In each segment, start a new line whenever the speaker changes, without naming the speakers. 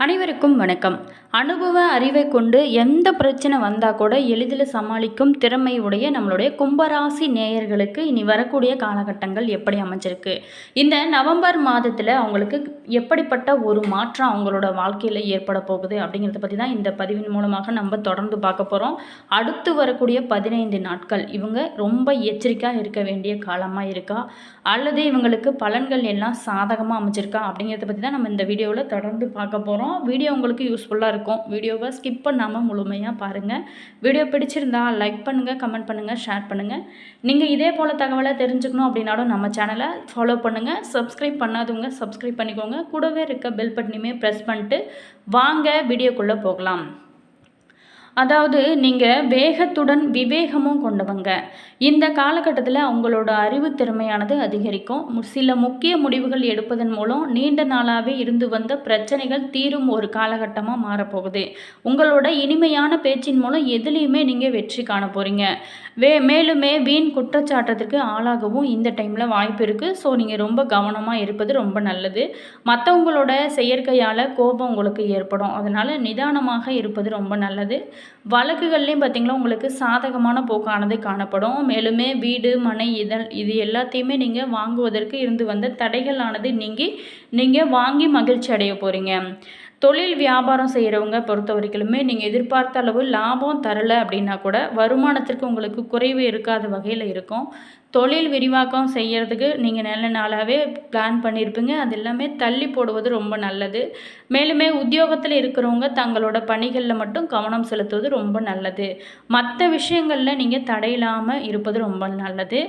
அனைவருக்கும் வணக்கம். அனுபவ அறிவை கொண்டு எந்த பிரச்சனை வந்தால் கூட எளிதில் சமாளிக்கும் திறமை உடைய நம்மளுடைய கும்பராசி நேயர்களுக்கு இனி வரக்கூடிய காலகட்டங்கள் எப்படி அமைஞ்சிருக்கு? இந்த நவம்பர் மாதத்தில் அவங்களுக்கு எப்படிப்பட்ட ஒரு மாற்றம் அவங்களோட வாழ்க்கையில் ஏற்பட போகுது அப்படிங்கிறத பற்றி தான் இந்த பதிவின் மூலமாக நம்ம தொடர்ந்து பார்க்க போகிறோம் அடுத்து வரக்கூடிய பதினைந்து நாட்கள் இவங்க ரொம்ப எச்சரிக்கையாக இருக்க வேண்டிய காலமாக இருக்கா? அல்லது இவங்களுக்கு பலன்கள் எல்லாம் சாதகமாக அமைஞ்சிருக்கா அப்படிங்கிறத பற்றி தான் நம்ம இந்த வீடியோவில் தொடர்ந்து பார்க்க போகிறோம் வீடியோ உங்களுக்கு யூஸ்ஃபுல்லாக இருக்கும். வீடியோவை ஸ்கிப் பண்ணாமல் முழுமையாக பாருங்கள் வீடியோ பிடிச்சிருந்தா லைக் பண்ணுங்கள் கமெண்ட் பண்ணுங்கள் ஷேர் பண்ணுங்கள் நீங்கள் இதே போல் தகவலை தெரிஞ்சுக்கணும் அப்படின்னாலும் நம்ம சேனலை ஃபாலோ பண்ணுங்கள் சப்ஸ்கிரைப் பண்ணாதவங்க சப்ஸ்கிரைப் பண்ணிக்கோங்க. கூடவே இருக்க பெல் பட்டனையுமே ப்ரெஸ் பண்ணிட்டு வாங்க வீடியோக்குள்ளே போகலாம். அதாவது நீங்கள் வேகத்துடன் விவேகமும் கொண்டவங்க. இந்த காலகட்டத்தில் உங்களோட அறிவு திறமையானது அதிகரிக்கும். சில முக்கிய முடிவுகள் எடுப்பதன் மூலம் நீண்ட நாளாகவே இருந்து வந்த பிரச்சனைகள் தீரும் ஒரு காலகட்டமாக மாறப்போகுது. உங்களோட இனிமையான பேச்சின் மூலம் எதுலேயுமே நீங்கள் வெற்றி காண போகிறீங்க வே மேலுமே வீண் குற்றச்சாட்டத்துக்கு ஆளாகவும் இந்த டைமில் வாய்ப்பு இருக்குது ஸோ நீங்கள் ரொம்ப கவனமாக இருப்பது ரொம்ப நல்லது. மற்றவங்களோட செயற்கையால் கோபம் உங்களுக்கு ஏற்படும். அதனால் நிதானமாக இருப்பது ரொம்ப நல்லது. வழக்குகள்லையும் பார்த்திங்களா உங்களுக்கு சாதகமான போக்கானது காணப்படும். மேலுமே வீடு மனை இதழ் இது எல்லாத்தையுமே நீங்கள் வாங்குவதற்கு இருந்து வந்த தடைகளானது நீங்கி நீங்கள் வாங்கி மகிழ்ச்சி அடைய போகிறீங்க தொழில் வியாபாரம் செய்கிறவங்க பொறுத்த வரைக்குமே நீங்கள் எதிர்பார்த்த அளவு லாபம் தரலை அப்படின்னா கூட வருமானத்திற்கு உங்களுக்கு குறைவு இருக்காத வகையில் இருக்கும். தொழில் விரிவாக்கம் செய்கிறதுக்கு நீங்கள் நல்ல நாளாகவே பிளான் பண்ணியிருப்பீங்க அது எல்லாமே தள்ளி போடுவது ரொம்ப நல்லது. மேலுமே உத்தியோகத்தில் இருக்கிறவங்க தங்களோட பணிகளில் மட்டும் கவனம் செலுத்துவது ரொம்ப நல்லது. மற்ற விஷயங்களில் நீங்கள் தடையில்லாமல் இருப்பது ரொம்ப நல்லது.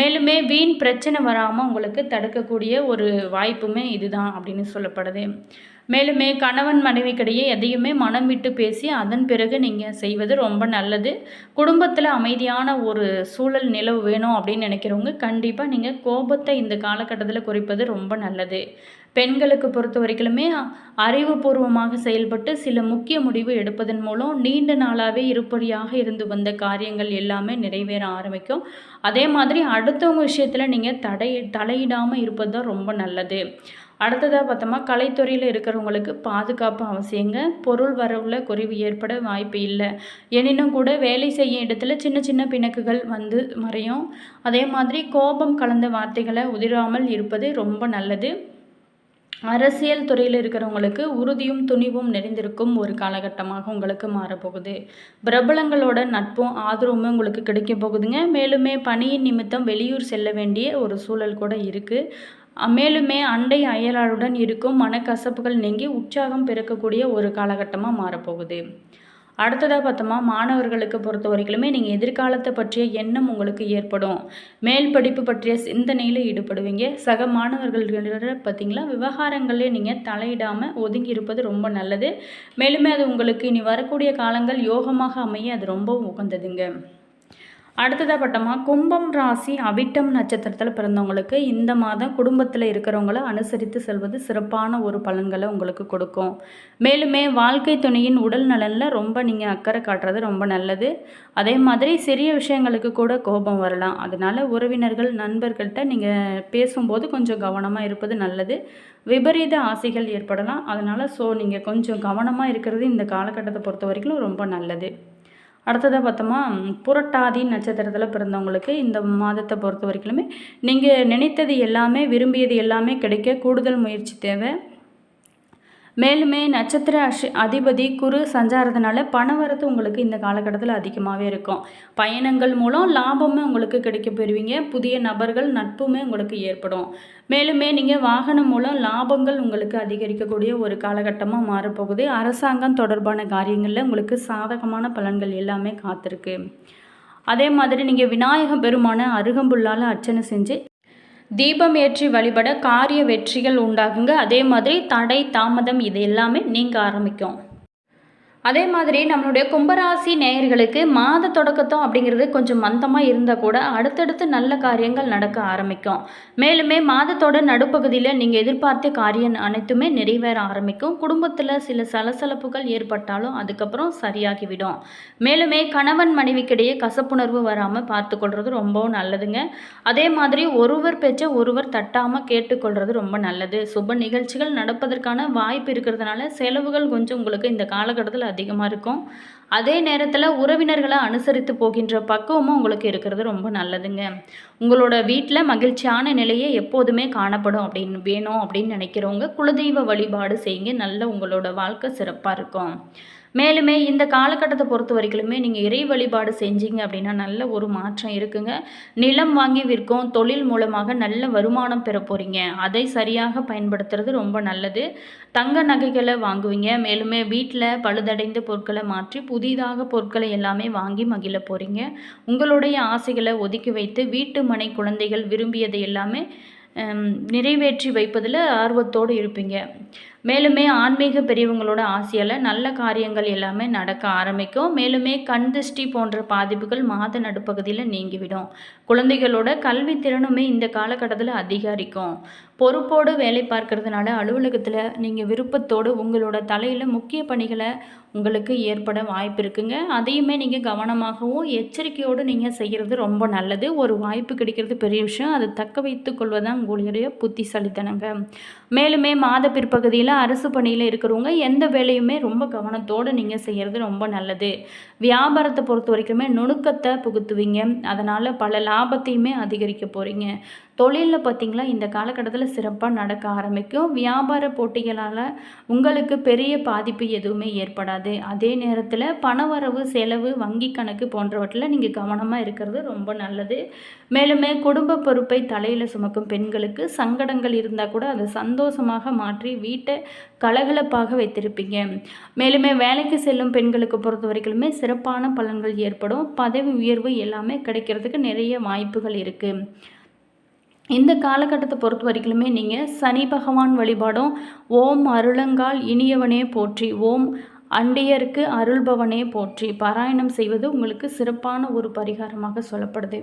மேலுமே வீண் பிரச்சனை வராமல் உங்களுக்கு தடுக்கக்கூடிய ஒரு வாய்ப்புமே இதுதான் அப்படின்னு சொல்லப்படுது. மேலுமே கணவன் மனைவிக்கிடையே எதையுமே மனம் விட்டு பேசி அதன் பிறகு நீங்கள் செய்வது ரொம்ப நல்லது. குடும்பத்தில் அமைதியான ஒரு சூழல் நிலவு வேணும் அப்படின்னு நினைக்கிறவங்க கண்டிப்பாக நீங்கள் கோபத்தை இந்த காலகட்டத்தில் குறைப்பது ரொம்ப நல்லது. பெண்களுக்கு பொறுத்த வரைக்குமே அறிவுபூர்வமாக செயல்பட்டு சில முக்கிய முடிவு எடுப்பதன் மூலம் நீண்ட நாளாகவே இருப்படியாக இருந்து வந்த காரியங்கள் எல்லாமே நிறைவேற ஆரம்பிக்கும். அதே மாதிரி அடுத்தவங்க விஷயத்தில் நீங்கள் தடை தலையிடாமல் இருப்பது தான் ரொம்ப நல்லது. அடுத்ததாக பார்த்தோமா கலைத்துறையில் இருக்கிறவங்களுக்கு பாதுகாப்பு அவசியங்க. பொருள் வரவுல குறைவு ஏற்பட வாய்ப்பு இல்லை. எனினும் கூட வேலை செய்யும் இடத்துல சின்ன சின்ன பிணக்குகள் வந்து மறையும். அதே மாதிரி கோபம் கலந்த வார்த்தைகளை உதிராமல் இருப்பது ரொம்ப நல்லது. அரசியல் துறையில் இருக்கிறவங்களுக்கு உறுதியும் துணிவும் நிறைந்திருக்கும் ஒரு காலகட்டமாக உங்களுக்கு மாறப்போகுது. பிரபலங்களோட நட்பும் ஆதரவுமே உங்களுக்கு கிடைக்க போகுதுங்க. மேலுமே பணியின் நிமித்தம் வெளியூர் செல்ல வேண்டிய ஒரு சூழல் கூட இருக்குது மேலுமே அண்டை அயலாளுடன் இருக்கும் மனக்கசப்புகள் நீங்கி உற்சாகம் பிறக்கக்கூடிய ஒரு காலகட்டமாக மாறப்போகுது. அடுத்ததாக பார்த்தோமா மாணவர்களுக்கு பொறுத்த வரைக்குமே நீங்கள் எதிர்காலத்தை பற்றிய எண்ணம் உங்களுக்கு ஏற்படும். மேல் படிப்பு பற்றிய சிந்தனையில் ஈடுபடுவீங்க. சக மாணவர்களோட பார்த்தீங்களா விவகாரங்களே நீங்கள் தலையிடாமல் ஒதுங்கி இருப்பது ரொம்ப நல்லது. மேலுமே அது உங்களுக்கு இனி வரக்கூடிய காலங்கள் யோகமாக அமைய அது ரொம்ப உகந்ததுங்க. அடுத்ததாக பட்டமாக கும்பம் ராசி அவிட்டம் நட்சத்திரத்தில் பிறந்தவங்களுக்கு இந்த மாதம் குடும்பத்தில் இருக்கிறவங்கள அனுசரித்து செல்வது சிறப்பான ஒரு பலன்களை உங்களுக்கு கொடுக்கும். மேலுமே வாழ்க்கை துணையின் உடல் நலனில் ரொம்ப நீங்கள் அக்கறை காட்டுறது ரொம்ப நல்லது. அதே மாதிரி சிறிய விஷயங்களுக்கு கூட கோபம் வரலாம். அதனால் உறவினர்கள் நண்பர்கள்ட்ட நீங்கள் பேசும்போது கொஞ்சம் கவனமாக இருப்பது நல்லது. விபரீத ஆசைகள் ஏற்படலாம். அதனால் ஸோ நீங்கள் கொஞ்சம் கவனமாக இருக்கிறது இந்த காலகட்டத்தை பொறுத்த வரைக்கும் ரொம்ப நல்லது. அடுத்ததாக பார்த்தோமா புரட்டாதி நட்சத்திரத்தில் பிறந்தவங்களுக்கு இந்த மாதத்தை பொறுத்த வரைக்குமே நீங்கள் நினைத்தது எல்லாமே விரும்பியது எல்லாமே கிடைக்க கூடுதல் முயற்சி தேவை. மேலுமே நட்சத்திர அஷ் அதிபதி குரு சஞ்சாரத்தினால பணவரத்து உங்களுக்கு இந்த காலகட்டத்தில் அதிகமாகவே இருக்கும். பயணங்கள் மூலம் லாபமே உங்களுக்கு கிடைக்க பெறுவீங்க. புதிய நபர்கள் நட்புமே உங்களுக்கு ஏற்படும். மேலுமே நீங்கள் வாகனம் மூலம் லாபங்கள் உங்களுக்கு அதிகரிக்கக்கூடிய ஒரு காலகட்டமாக மாறப்போகுது. அரசாங்கம் தொடர்பான காரியங்களில் உங்களுக்கு சாதகமான பலன்கள் எல்லாமே காத்திருக்கு. அதே மாதிரி நீங்கள் விநாயக பெருமான அருகம்புல்லால் அர்ச்சனை செஞ்சு தீபம் ஏற்றி வழிபட காரிய வெற்றிகள் உண்டாகுங்க. அதே மாதிரி தடை தாமதம் இது எல்லாமே நீங்க ஆரம்பிக்கும். அதே மாதிரி நம்மளுடைய கும்பராசி நேயர்களுக்கு மாத தொடக்கத்தம் அப்படிங்கிறது கொஞ்சம் மந்தமாக இருந்தால் கூட அடுத்தடுத்து நல்ல காரியங்கள் நடக்க ஆரம்பிக்கும். மேலுமே மாதத்தோட நடுப்பகுதியில் நீங்கள் எதிர்பார்த்த காரியம் அனைத்துமே நிறைவேற ஆரம்பிக்கும். குடும்பத்தில் சில சலசலப்புகள் ஏற்பட்டாலும் அதுக்கப்புறம் சரியாகிவிடும். மேலுமே கணவன் மனைவிக்கிடையே கசப்புணர்வு வராமல் பார்த்துக்கொள்வது ரொம்பவும் நல்லதுங்க. அதே மாதிரி ஒருவர் பேச்சை ஒருவர் தட்டாமல் கேட்டுக்கொள்வது ரொம்ப நல்லது. சுப நிகழ்ச்சிகள் நடப்பதற்கான வாய்ப்பு இருக்கிறதுனால செலவுகள் கொஞ்சம் உங்களுக்கு இந்த காலகட்டத்தில் அதிகமாக இருக்கும். அதே நேரத்தில் உறவினர்களை அனுசரித்து போகின்ற பக்குவமும் உங்களுக்கு இருக்கிறது ரொம்ப நல்லதுங்க. உங்களோட வீட்டில் மகிழ்ச்சியான நிலையே எப்போதுமே காணப்படும் அப்படின்னு வேணும் அப்படின்னு நினைக்கிறவங்க குலதெய்வ வழிபாடு செய்யுங்க. நல்ல உங்களோட வாழ்க்கை சிறப்பாக இருக்கும். மேலுமே இந்த காலகட்டத்தை பொறுத்த வரைக்குமே நீங்கள் இறை வழிபாடு செஞ்சீங்க அப்படின்னா நல்ல ஒரு மாற்றம் இருக்குங்க. நிலம் வாங்கி விற்கும் தொழில் மூலமாக நல்ல வருமானம் பெற போகிறீங்க அதை சரியாக பயன்படுத்துறது ரொம்ப நல்லது. தங்க நகைகளை வாங்குவீங்க. மேலுமே வீட்டில் பழுதடைந்த பொருட்களை மாற்றி புதிதாக பொருட்களை எல்லாமே வாங்கி மகிழ போகிறீங்க உங்களுடைய ஆசைகளை ஒதுக்கி வைத்து வீட்டு மனை குழந்தைகள் விரும்பியதை எல்லாமே நிறைவேற்றி வைப்பதில் ஆர்வத்தோடு இருப்பீங்க. மேலுமே ஆன்மீக பெரியவங்களோட ஆசையால் நல்ல காரியங்கள் எல்லாமே நடக்க ஆரம்பிக்கும். மேலுமே கண் திருஷ்டி போன்ற பாதிப்புகள் மாத நடுப்பகுதியில் நீங்கிவிடும். குழந்தைகளோட கல்வி திறனுமே இந்த காலகட்டத்தில் அதிகரிக்கும். பொறுப்போடு வேலை பார்க்கறதுனால அலுவலகத்தில் நீங்கள் விருப்பத்தோடு உங்களோட தலையில் முக்கிய பணிகளை உங்களுக்கு ஏற்பட வாய்ப்பு இருக்குங்க. அதையுமே நீங்கள் கவனமாகவும் எச்சரிக்கையோடு நீங்கள் செய்கிறது ரொம்ப நல்லது. ஒரு வாய்ப்பு கிடைக்கிறது பெரிய விஷயம். அதை தக்க வைத்து கொள்வதுதான் உங்களுடைய புத்திசாலித்தனங்க. மேலுமே மாத பிற்பகுதியில் அரசு பணியில் இருக்கிறவங்க எந்த வேலையுமே ரொம்ப கவனத்தோடு நீங்கள் செய்கிறது ரொம்ப நல்லது. வியாபாரத்தை பொறுத்த வரைக்குமே நுணுக்கத்தை புகுத்துவீங்க. அதனால் பல லாபத்தையுமே அதிகரிக்க போகிறீங்க தொழிலில் பார்த்திங்களா இந்த காலகட்டத்தில் சிறப்பாக நடக்க ஆரம்பிக்கும். வியாபார போட்டிகளால் உங்களுக்கு பெரிய பாதிப்பு எதுவுமே ஏற்படாது. அதே நேரத்தில் பணவரவு செலவு வங்கி கணக்கு போன்றவற்றில் நீங்கள் கவனமாக இருக்கிறது ரொம்ப நல்லது. மேலுமே குடும்ப பொறுப்பை தலையில் சுமக்கும் பெண்களுக்கு சங்கடங்கள் இருந்தால் கூட அதை சந்தோஷமாக மாற்றி வீட்டை கலகலப்பாக வைத்திருப்பீங்க. மேலுமே வேலைக்கு செல்லும் பெண்களுக்கு பொறுத்த வரைக்குமே சிறப்பான பலன்கள் ஏற்படும். பதவி உயர்வு எல்லாமே கிடைக்கிறதுக்கு நிறைய வாய்ப்புகள் இருக்குது இந்த காலகட்டத்தை பொறுத்த வரைக்குமே நீங்கள் சனி பகவான் வழிபாடும் ஓம் அருளங்கால் இனியவனே போற்றி ஓம் அண்டையருக்கு அருள்பவனே போற்றி. பாராயணம் செய்வது உங்களுக்கு சிறப்பான ஒரு பரிகாரமாக சொல்லப்படுது.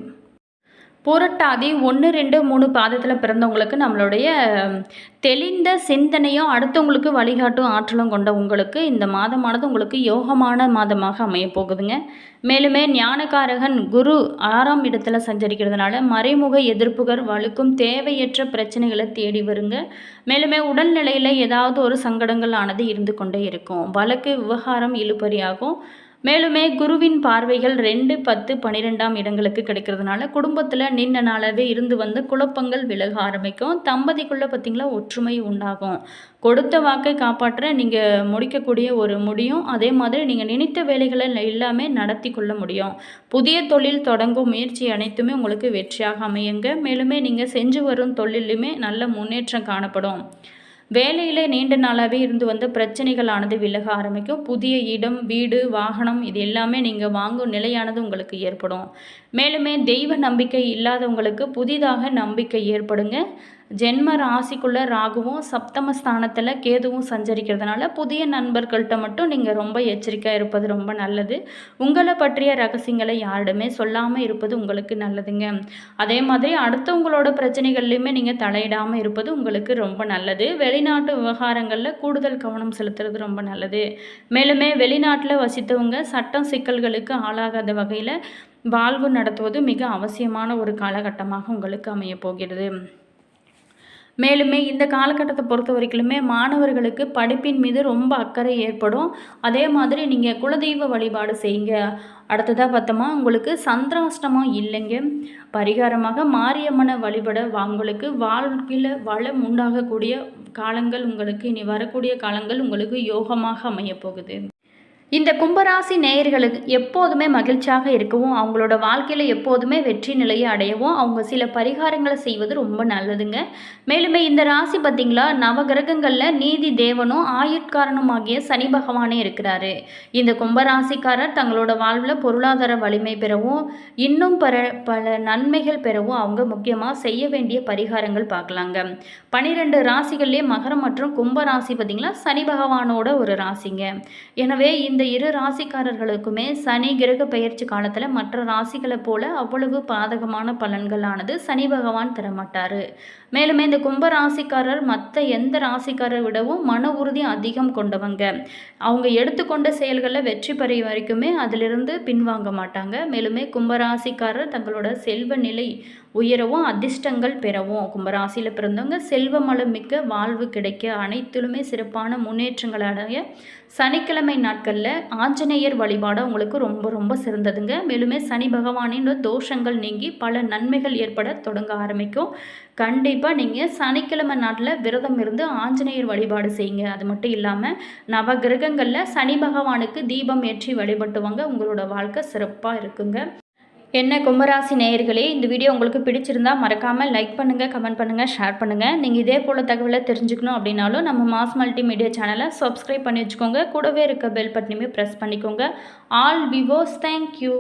புரட்டாதி ஒன்று ரெண்டு மூணு பாதத்தில் பிறந்தவங்களுக்கு நம்மளுடைய தெளிந்த சிந்தனையும் அடுத்தவங்களுக்கு வழிகாட்டும் ஆற்றலும் கொண்ட உங்களுக்கு இந்த மாதமானது உங்களுக்கு யோகமான மாதமாக அமைய போகுதுங்க. மேலுமே ஞானகாரகன் குரு ஆறாம் இடத்துல சஞ்சரிக்கிறதுனால மறைமுக எதிர்ப்புகள் வலுக்கும் தேவையற்ற பிரச்சனைகளை தேடி வருங்க. மேலுமே உடல்நிலையில் ஏதாவது ஒரு சங்கடங்கள் ஆனது இருந்து கொண்டே இருக்கும். வழக்கு விவகாரம் இழுபறியாகும். மேலுமே குருவின் பார்வைகள் ரெண்டு பத்து பன்னிரெண்டாம் இடங்களுக்கு கிடைக்கிறதுனால குடும்பத்தில் நின்ன நாளாகவே இருந்து வந்து குழப்பங்கள் விலக ஆரம்பிக்கும். தம்பதிக்குள்ளே பார்த்திங்களா ஒற்றுமை உண்டாகும். கொடுத்த வாக்கை காப்பாற்ற நீங்கள் முடிக்கக்கூடிய ஒரு முடியும். அதே மாதிரி நீங்கள் நினைத்த வேலைகளை எல்லாமே நடத்தி கொள்ள முடியும். புதிய தொழில் தொடங்கும் முயற்சி அனைத்துமே உங்களுக்கு வெற்றியாக அமையுங்க. மேலுமே நீங்கள் செஞ்சு வரும் தொழிலுமே நல்ல முன்னேற்றம் காணப்படும். வேலையில் நீண்ட நாளாகவே இருந்து வந்த பிரச்சனைகளானது விலக ஆரம்பிக்கும். புதிய இடம் வீடு வாகனம் இது எல்லாமே நீங்கள் வாங்கும் நிலையானது உங்களுக்கு ஏற்படும். மேலுமே தெய்வ நம்பிக்கை இல்லாதவங்களுக்கு புதிதாக நம்பிக்கை ஏற்படுங்க. ஜென்ம ராசிக்குள்ளே ராகுவும் சப்தமஸ்தானத்தில் கேதுவும் சஞ்சரிக்கிறதுனால புதிய நண்பர்கள்ட்ட மட்டும் நீங்கள் ரொம்ப எச்சரிக்கையாக இருப்பது ரொம்ப நல்லது. உங்களை பற்றிய ரகசியங்களை யாரிடமே சொல்லாமல் இருப்பது உங்களுக்கு நல்லதுங்க. அதே மாதிரி அடுத்தவங்களோட பிரச்சனைகள்லையுமே நீங்கள் தலையிடாமல் இருப்பது உங்களுக்கு ரொம்ப நல்லது. வெளிநாட்டு விவகாரங்களில் கூடுதல் கவனம் செலுத்துறது ரொம்ப நல்லது. மேலுமே வெளிநாட்டில் வசித்தவங்க சட்டம் சிக்கல்களுக்கு ஆளாகாத வகையில் வாழ்வு நடத்துவது மிக அவசியமான ஒரு காலகட்டமாக உங்களுக்கு அமைய போகிறது. மேலுமே இந்த காலகட்டத்தை பொறுத்த வரைக்குமே மாணவர்களுக்கு படிப்பின் மீது ரொம்ப அக்கறை ஏற்படும். அதே மாதிரி நீங்கள் குலதெய்வ வழிபாடு செய்யுங்க. அடுத்ததாக பார்த்தோமா உங்களுக்கு சந்திராஷ்டமம் இல்லைங்க. பரிகாரமாக மாரியம்மனை வழிபட உங்களுக்கு வாழ்க்கையில் வளம் உண்டாகக்கூடிய காலங்கள் உங்களுக்கு இனி வரக்கூடிய காலங்கள் உங்களுக்கு யோகமாக அமையப்போகுது இந்த கும்பராசி நேயர்களுக்கு எப்போதுமே மகிழ்ச்சியாக இருக்கவும் அவங்களோட வாழ்க்கையில் எப்போதுமே வெற்றி நிலையை அடையவும் அவங்க சில பரிகாரங்களை செய்வது ரொம்ப நல்லதுங்க. மேலுமே இந்த ராசி பார்த்திங்களா நவகிரகங்களில் நீதி தேவனும் ஆயுட்காரனும் ஆகிய சனி பகவானே இருக்கிறாரு. இந்த கும்பராசிக்காரர் தங்களோட வாழ்வில் பொருளாதார வலிமை பெறவும் இன்னும் பல பல நன்மைகள் பெறவும் அவங்க முக்கியமாக செய்ய வேண்டிய பரிகாரங்கள் பார்க்கலாங்க. பனிரெண்டு ராசிகள்லேயே மகரம் மற்றும் கும்பராசி பார்த்திங்களா சனி பகவானோட ஒரு ராசிங்க. எனவே இந்த இந்த இரு ராசிக்காரர்களுக்குமே சனி கிரக பெயர்ச்சி காலத்தில் மற்ற ராசிகளை போல அவ்வளவு பாதகமான பலன்களானது சனி பகவான் தரமாட்டார். மேலுமே இந்த கும்ப ராசிக்காரர் மற்ற எந்த ராசிக்காரரை விடவும் மன உறுதி அதிகம் கொண்டவங்க. அவங்க எடுத்துக்கொண்ட செயல்களில் வெற்றி பெற வரைக்குமே அதிலிருந்து பின்வாங்க மாட்டாங்க. மேலுமே கும்பராசிக்காரர் தங்களோட செல்வ நிலை உயரவும் அதிர்ஷ்டங்கள் பெறவும். கும்பராசியில் பிறந்தவங்க செல்வமளம் மிக்க வாழ்வு கிடைக்க அனைத்திலுமே சிறப்பான முன்னேற்றங்கள் அடைய சனிக்கிழமை நாட்களில் ஆஞ்சநேயர் வழிபாடு உங்களுக்கு ரொம்ப ரொம்ப சிறந்ததுங்க. மேலுமே சனி பகவானின் தோஷங்கள் நீங்கி பல நன்மைகள் ஏற்பட தொடங்க ஆரம்பிக்கும். கண்டிப்பாக நீங்கள் சனிக்கிழமை நாட்டில் விரதம் இருந்து ஆஞ்சநேயர் வழிபாடு செய்யுங்க. அது மட்டும் இல்லாமல் நவகிரகங்களில் சனி பகவானுக்கு தீபம் ஏற்றி வழிபட்டுவாங்க. உங்களோட வாழ்க்கை சிறப்பாக இருக்குங்க. என்ன கும்பராசி நேயர்களே இந்த வீடியோ உங்களுக்கு பிடிச்சிருந்தா மறக்காமல் லைக் பண்ணுங்கள் கமெண்ட் பண்ணுங்கள் ஷேர் பண்ணுங்கள் நீங்கள் இதே போல் தகவலை தெரிஞ்சுக்கணும் அப்படின்னாலும் நம்ம மாஸ் மல்டி மீடியா சேனலை சப்ஸ்கிரைப் பண்ணி வச்சுக்கோங்க. கூடவே இருக்க பெல் பட்டனையுமே ப்ரெஸ் பண்ணிக்கோங்க. ஆல் விவோஸ் தேங்க்யூ